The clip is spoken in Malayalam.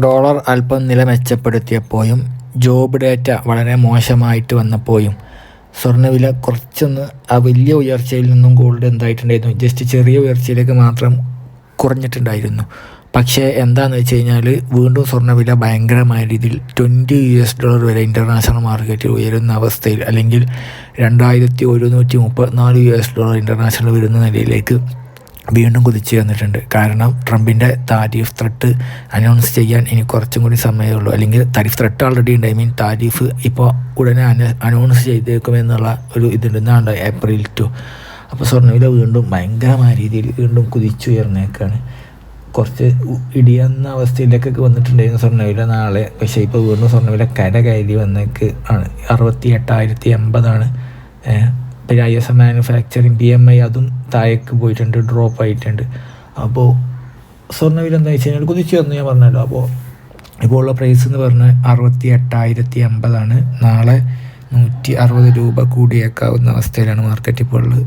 ഡോളർ അല്പം നില മെച്ചപ്പെടുത്തിയപ്പോഴും ജോബ് ഡേറ്റ വളരെ മോശമായിട്ട് വന്നപ്പോഴും സ്വർണവില കുറച്ചൊന്ന് ആ വലിയ ഉയർച്ചയിൽ നിന്നും ഗോൾഡ് എന്തായിട്ടുണ്ടായിരുന്നു? ജസ്റ്റ് ചെറിയ ഉയർച്ചയിലേക്ക് മാത്രം കുറഞ്ഞിട്ടുണ്ടായിരുന്നു. പക്ഷേ എന്താണെന്ന് വെച്ച് കഴിഞ്ഞാൽ വീണ്ടും സ്വർണവില ഭയങ്കരമായ രീതിയിൽ ട്വന്റി യു എസ് ഡോളർ വരെ ഇന്റർനാഷണൽ മാർക്കറ്റിൽ ഉയരുന്ന അവസ്ഥയിൽ അല്ലെങ്കിൽ രണ്ടായിരത്തി ഒരുന്നൂറ്റി മുപ്പത്തിനാല് യു എസ് ഡോളർ ഇന്റർനാഷണൽ വരുന്ന നിലയിലേക്ക് വീണ്ടും കുതിച്ചു വന്നിട്ടുണ്ട്. കാരണം ട്രംപിന്റെ താരിഫ് ത്രെട്ട് അനൗൺസ് ചെയ്യാൻ ഇനി കുറച്ചും കൂടി സമയമേ ഉള്ളൂ. അല്ലെങ്കിൽ താരിഫ് ത്രെട്ട് ഓൾറെഡി ഉണ്ട്. ഐ മീൻ താരിഫ് ഇപ്പോൾ ഉടനെ അന അനൗൺസ് ചെയ്തേക്കുമെന്നുള്ള ഒരു ഇതുണ്ട് എന്നാണ് ഏപ്രിൽ ടു അപ്പോൾ സ്വർണവില വീണ്ടും ഭയങ്കരമായ രീതിയിൽ വീണ്ടും കുതിച്ചുയർന്നേക്കാണ്. കുറച്ച് ഇടിയുന്ന അവസ്ഥയിലേക്കൊക്കെ വന്നിട്ടുണ്ടായിരുന്നു സ്വർണവില നാളെ. പക്ഷേ ഇപ്പോൾ വീണ്ടും സ്വർണവില കര കയറി വന്നേക്ക് ആണ്. അറുപത്തി എട്ടായിരത്തി എൺപതാണ് പിന്നെ I S M manufacturing P M I അതും താഴേക്ക് പോയിട്ടുണ്ട് ഡ്രോപ്പ് ആയിട്ടുണ്ട്. അപ്പോൾ സ്വർണവില എന്താ വെച്ച് കഴിഞ്ഞാൽ കുതിച്ച് വന്നു ഞാൻ പറഞ്ഞല്ലോ. അപ്പോൾ ഇപ്പോൾ ഉള്ള പ്രൈസ് എന്ന് പറഞ്ഞാൽ അറുപത്തി എട്ടായിരത്തി അമ്പതാണ് നാളെ നൂറ്റി അറുപത് രൂപ കൂടിയേക്കാവുന്ന അവസ്ഥയിലാണ് മാർക്കറ്റ് ഇപ്പോൾ ഉള്ളത്.